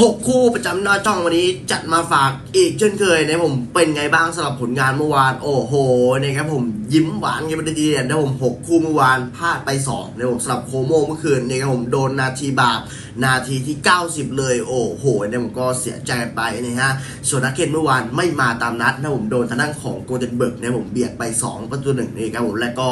หกคู่ประจำหน้าช่องวันนี้จัดมาฝากอีกเช่นเคยนะผมเป็นไงบ้างสำหรับผลงานเมื่อวาน โอ้โหนะครับผมยิ้มหวานกันไปทีเดียนะผมหกคู่เมื่อวานพลาดไปสองนะผมสำหรับโคโมเมื่อคืนนะครับผมโดนนาทีบาปนาทีที่ 90 เลยโอ้โหนะผมก็เสียใจไปนะฮะส่วนนักเก็ตเมื่อวานไม่มาตามนัดนะผมโดนทางด้านของโกลเด้นเบิร์กนะผมเบียดไป 2 ประตูหนึ่งนะครับผมและก็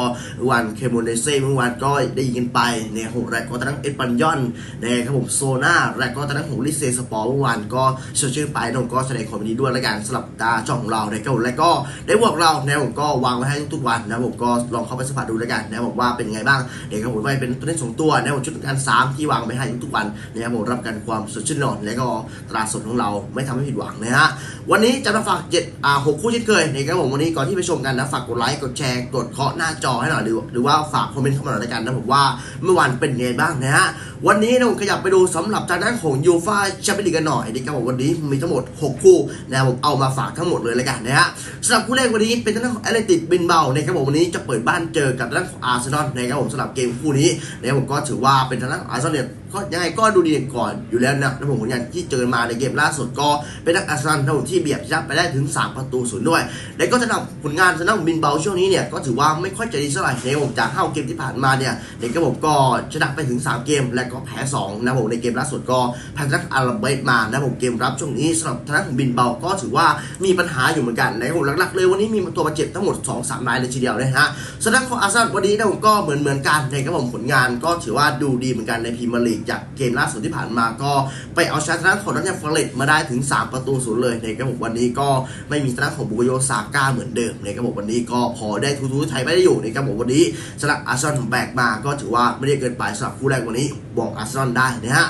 วันเคมอนเดเซ่เมื่อวานก็ได้ยิงกันไปนะครับผมและก็ทางด้านเอ็ดปันยอนนะครับผมโซนาและก็ทางด้านของลิเซสปอร์เมื่อวานก็เชื่อชื่อไปนะผมก็แสดงความยินดีด้วยละกันสำหรับตาช่องของเรานะครับผมและก็ได้บอกเรานะผมก็วางไว้ให้ทุกวันนะผมก็ลองเข้าไปสัมผัสดูล้วกันนะผมว่าเป็นไงบ้างเดี๋ยวครับผมว่าเป็นตัวเล่นสองตัวนะผมชุดการสามที่วางไว้ให้ทุกวันนะครับผมรับกันความสดชื่นนอนและก็ตราสดของเราไม่ทำให้ผิดหวังนะฮะวันนี้จะมาฝากเจ็ดอ่าหกคู่เช่นเคยนะครับผมวันนี้ก่อนที่ไปชมกันนะฝากกดไลค์กดแชร์กดเคาะหน้าจอให้หน่อยหรือหรือว่าฝากคอมเมนต์เข้ามาหน่อยล้วกันนะผมว่าเมื่อวานเป็นไงบ้างนะฮะวันนี้นะผมขยับไปดูสำหรับทางด้านของยูฟ่าแชมเปี้ยนลีกกันหน่อยนะครับผมวันนี้มีทั้งหมด 6 คู่นะครับผมเอามาฝากทั้งหมดเลยแล้วกันนะฮะสำหรับคู่แรกวันนี้เป็นทางด้านของแอตเลติกบินเบานะครับผมวันนี้จะเปิดบ้านเจอกับทางด้านของอาร์เซนอลนะครับผมสำหรับเกมคู่นี้นะครับผมก็ถือว่าเป็นทางด้านของอาร์เซนอลก็ยังไงก็ดูดีก่อนอยู่แล้วนะนะผมผลงานที่เจอมาในเกมล่าสุดก็เป็นนักอาร์เซนอลนที่เบียดชนะไปได้ถึง 3 ประตูศูนย์ด้วย และก็สำหรับผลงานสำหรับบินเบาช่วงนี้เนี่ยก็ถือว่าไม่ค่อยจะดีเท่าไหร่ในผมจาก5เกมที่ผ่านมาเนี่ยในกระผมก็ชนะไปถึง 3 เกม และก็แพ้2นะผมในเกมล่าสุดก็แพ้ทางอาราเบสมานะผมเกมรับช่วงนี้สำหรับทางด้านของบินเบาก็ถือว่ามีปัญหาอยู่เหมือนกันในผมหลักๆเลยวันนี้มีตัวบาดเจ็บทั้งหมด 2-3รายเลยทีเดียวนะฮะสำหรับของอาร์เซนอลวันนี้นะผมก็เหมือนเหมือนกันในกระผมผลงานก็ถือว่าดูดีเหมือนกันในพรีเมียร์ลีกจากเกมล่าสุดที่ผ่านมาก็ไปเอาชนะของนอตแฮมฟอร์เรสมาได้ถึง 3 ประตูศูนย์เลยในกระผมวันนี้ก็ไม่มีทางด้านของบุกโยซาก้าเหมือนเดิมในกระผมวันนี้ก็พอได้ทูทูไทยไม่ได้อยู่ในกระผมวันนี้สำหรับอาร์เซนอลแบกมาก็ถือว่าไม่ได้เกินไปสำหรับคู่แรกวันนี้บอกอาร์เซนอลได้นะฮะ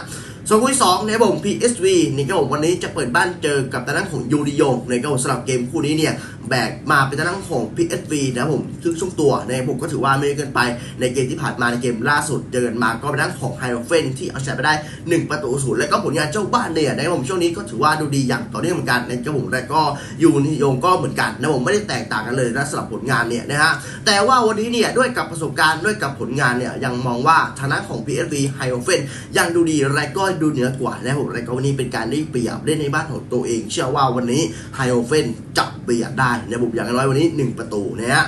ส่วนคู่ที่สองนะครับผม PSV นี่ครับผมวันนี้จะเปิดบ้านเจอกับทางด้านของยูริโยนะครับผมสำหรับเกมคู่นี้เนี่ย แบกมาเป็นทางด้านของ PSV นะครับผมซึ่งช่วงตัวในผมก็ถือว่าไม่เกินไปในเกมที่ผ่านมาในเกมล่าสุดเจอกันมาก็เป็นทางด้านของไฮโอเฟนที่เอาชนะไปได้ 1 ประตูศูนย์และก็ผลงานเจ้าบ้านเนี่ยในผมช่วงนี้ก็ถือว่าดูดีอย่างต่อเนื่องเหมือนกันในะครับผมและก็ยูริโยก็เหมือนกันนะผมไม่ได้แตกต่างกันเลยนะสำหรับผลงานเนี่ยนะฮะแต่ว่าวันนี้เนี่ยด้วยกับประสบการณ์ด้วยกับผลงานเนี่ยยังมองว่าทางด้านของ PSV ไฮโอเฟนยังดูดีและก็ดูเหนือกว่านะนะครับผมรายการวันนี้เป็นการได้เปรียบเล่นในบ้านของตัวเอง เชื่อว่าวันนี้ไฮโอเฟนจับเบียดได้นะครับผมอย่างน้อยวันนี้ 1 ประตูนะฮะ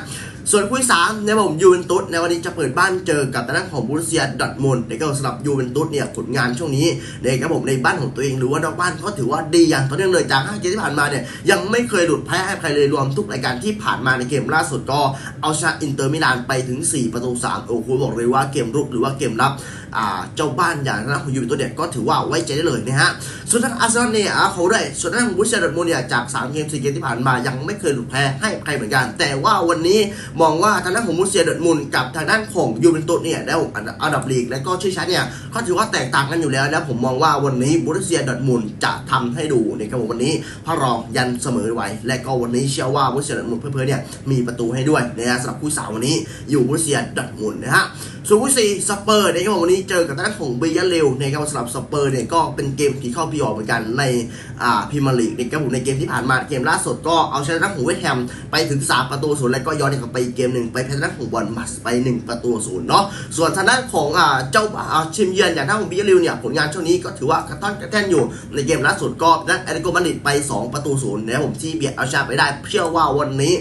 ส่วนคู่ที่สามนบผมยูเวนตุสในวันนี้จะเปิดบ้านเจอกับทางด้านของบูรุเซียดอทมุนด์นะครับสำหรับยูเวนตุสเนี่ยผลงานช่วงนี้นะครับผมในบ้านของตัวเองหรือว่านอกบ้านก็ถือว่าดีอย่างต่อเนื่องเลยจาก5เกมที่ผ่านมาเนี่ยยังไม่เคยหลุดแพ้ให้ใครเลยรวมทุกรายการที่ผ่านมาในเกมล่าสุดก็เอาชนะอินเตอร์มิลานไปถึง 4 ประตู3โอ้โหบอกเลยว่าเกมรุกหรือว่าเกมรับ เจ้าบ้านอย่างทางด้นของยูเวนตุสเนี่ยก็ถือว่าไว้ใจได้เลยนะฮะ ส่วนทางอาร์เซนอลเนี่ยเขาได้ ส่วนทางบูเซียดอร์ทมุนด์เนี่ยจาก 3 เกม 4 เกมที่ผ่านมายังไม่เคยหลุดแพ้ให้ใครเหมือนกัน แต่ว่าวันนี้มองว่าทางด้านของบูเซียดอร์ทมุนกับทางด้านของยูเวนตุสเนี่ยได้วอันดับลีกและก็ชื่อชั้นเนี่ยเขาถือว่าแตกต่างกันอยู่แล้วนะผมมองว่าวันนี้บูเซียดอร์ทมุนจะทำให้ดูนะครับผมวันนี้พระรองยันเสมอไว้ และก็วันนี้เชื่อว่าบูเซียดอร์ทมุนเพื่อนๆเนี่ยมีประตูให้ด้วยนะฮะสำหรับคู่สาววันนี้อยู่บูเซียดอร์ทมุนนะฮะ ส่วนคู่สี่สเปอร์นะครับวันนี้เจอกับทางด้านของเบียเร็วนะครับสำหรับสเปอร์เนี่ยก็เป็นเกมที่เข้าพีออกเหมือนกันในอ่าพรีเมียร์ลีกนะครับผมในเกมที่ผ่านมาเกมล่าสุดก็เอาชนะทางด้านของเวสต์แฮมไปถึง 3 ประตูศูนย์แล้วก็ย้อนกลับไปเกมหนึ่งไปแพ้ทางด้านของบอลมัสไป 1 ประตูศูนย์เนาะส่วนทางด้านของอ่าเจ้าอ่าชิมเยือนอย่างทางของเบียเร็วเนี่ยผลงานช่วงนี้ก็ถือว่ากระต้อนกระแท่นอยู่ในเกมล่าสุดก็นักแอตเลติโกมาดริดไป 2 ประตูศูนย์นะครับผมที่เบียดเอาชนะไปได้เชื่อว่าวันนี้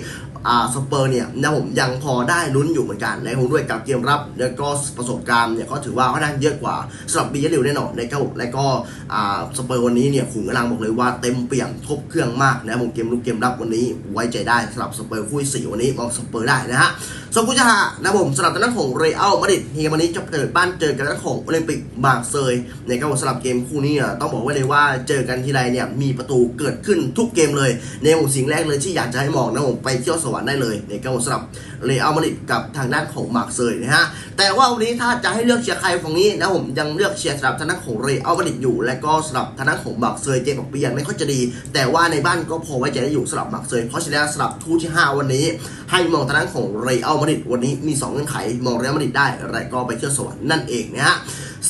สเปอร์เนี่ยนะผมยังพอได้ลุ้นอยู่เหมือนกันนะครับผมด้วยกับเกมรับ แล้วก็ประสบการณ์เนี่ยก็ถือว่าค่อนข้างเยอะกว่าสำหรับบีเยลิวแน่นอนนะครับผมและก็อ่าสเปอร์วันนี้เนี่ยขุนกำลังบอกเลยว่าเต็มเปี่ยมทบเครื่องมากนะผมเกมลุกเกมรับวันนี้ไว้ใจได้สำหรับสเปอร์คู่สี่วันนี้มองสเปอร์ได้นะฮะ ส่วนคู่ที่ห้านะผมสำหรับทางด้านของเรอัลมาดริดเฮียวันนี้จะเปิดบ้านเจอกับทางด้านของโอลิมปิกบางเซยนะครับสำหรับเกมคู่นี้ต้องบอกไว้เลยว่าเจอกันทีไรเนี่ยมีประตูเกิดขึ้นทุกเกมเลยในผมสิ่งแรกเลยที่อยากจะให้มองนะผมไปเที่ยวสวรรค์ได้เลยนะครับสำหรับเรอัลมาดริดกับทางด้านของมาร์เซยนะฮะแต่ว่าวันนี้ถ้าจะให้เลือกเชียร์ใครฝั่งนี้นะผมยังเลือกเชียร์สำหรับทางด้านของเรอัลมาดริดอยู่ และก็สำหรับทางด้านของมาร์เซยเกมออกไปยังไม่ค่อยจะดี แต่ว่าในบ้านก็พอไว้ใจได้อยู่สำหรับมาร์เซยเพราะฉะนั้นสำหรับทูที่ห้าวันนี้ ให้มองทางด้านของเรอัลมาดริดวันนี้มีสองเงื่อนไขมองเรอัลมาดริดได้ไรก็ไปเที่ยวสวรรค์นั่นเองนะฮะ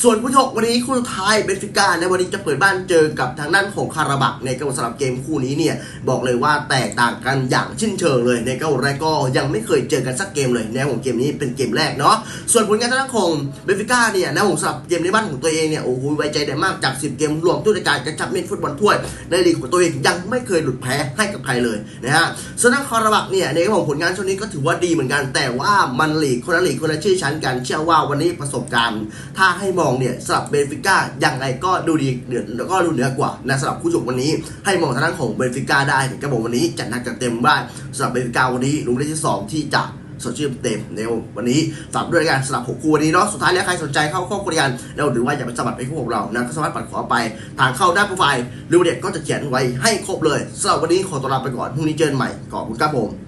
ส่วนผู้ชกวันนี้คู่สุดท้ายเบนฟิก้าในวันนี้จะเปิดบ้านเจอกับทางด้านของคาราบักในกระบสำหรับเกมคู่นี้เนี่ยบอกเลยว่าแตกต่างกันอย่างชิ้นเชิงเลยในกระบแรกก็ยังไม่เคยเจอกันสักเกมเลยในของเกมนี้เป็นเกมแรกเนาะส่วนผลงานทางด้านของเบนฟิก้าเนี่ยนะผมสำหรับเกมในบ้านของตัวเองเนี่ยโอ้โหไว้ใจได้มากจาก 10 เกมรวมทุกรายการกระชับเม็ดฟุตบอลถ้วยในลีกของตัวเองยังไม่เคยหลุดแพ้ให้กับใครเลยนะฮะส่วนทางคาราบักเนี่ยในของผลงานช่วงนี้ก็ถือว่าดีเหมือนกัน แต่ว่ามันลีกคนละลีกคนละชื่อชั้นกันเชื่อว่าวันนี้ประสบการณ์ ถ้าให้มองเนี่ยสำหรับเบนฟิก้าอยังไงก็ดูดีเดือดแล้วก็ดูเหนือกว่านะสำหรับผู้ชมวันนี้ ให้มองทางด้านของเบนฟิก้าได้กระบอกวันนี้จัดหนักจัดเต็มได้สำหรับเบนฟิก้าวันนี้ลุงเล่นที่สองที่จะสดชื่นเต็มในวันนี้ฝากด้วยกันสำหรับหกคู่วันนี้เนาะสุดท้ายแล้วใครสนใจเข้าข้อคุยกันแล้วหรือว่าอยากไปสมัครเป็นคู่ของเรานะก็สามารถปัดขอไป ทางเข้าหน้าโปรไฟล์หรือว่เด็กก็จะเขียนไว้ให้ครบเลยสำหรับวันนี้ขอตัวลาไปก่อนพรุ่งนี้เจอกันใหม่ขอบคุณครับผม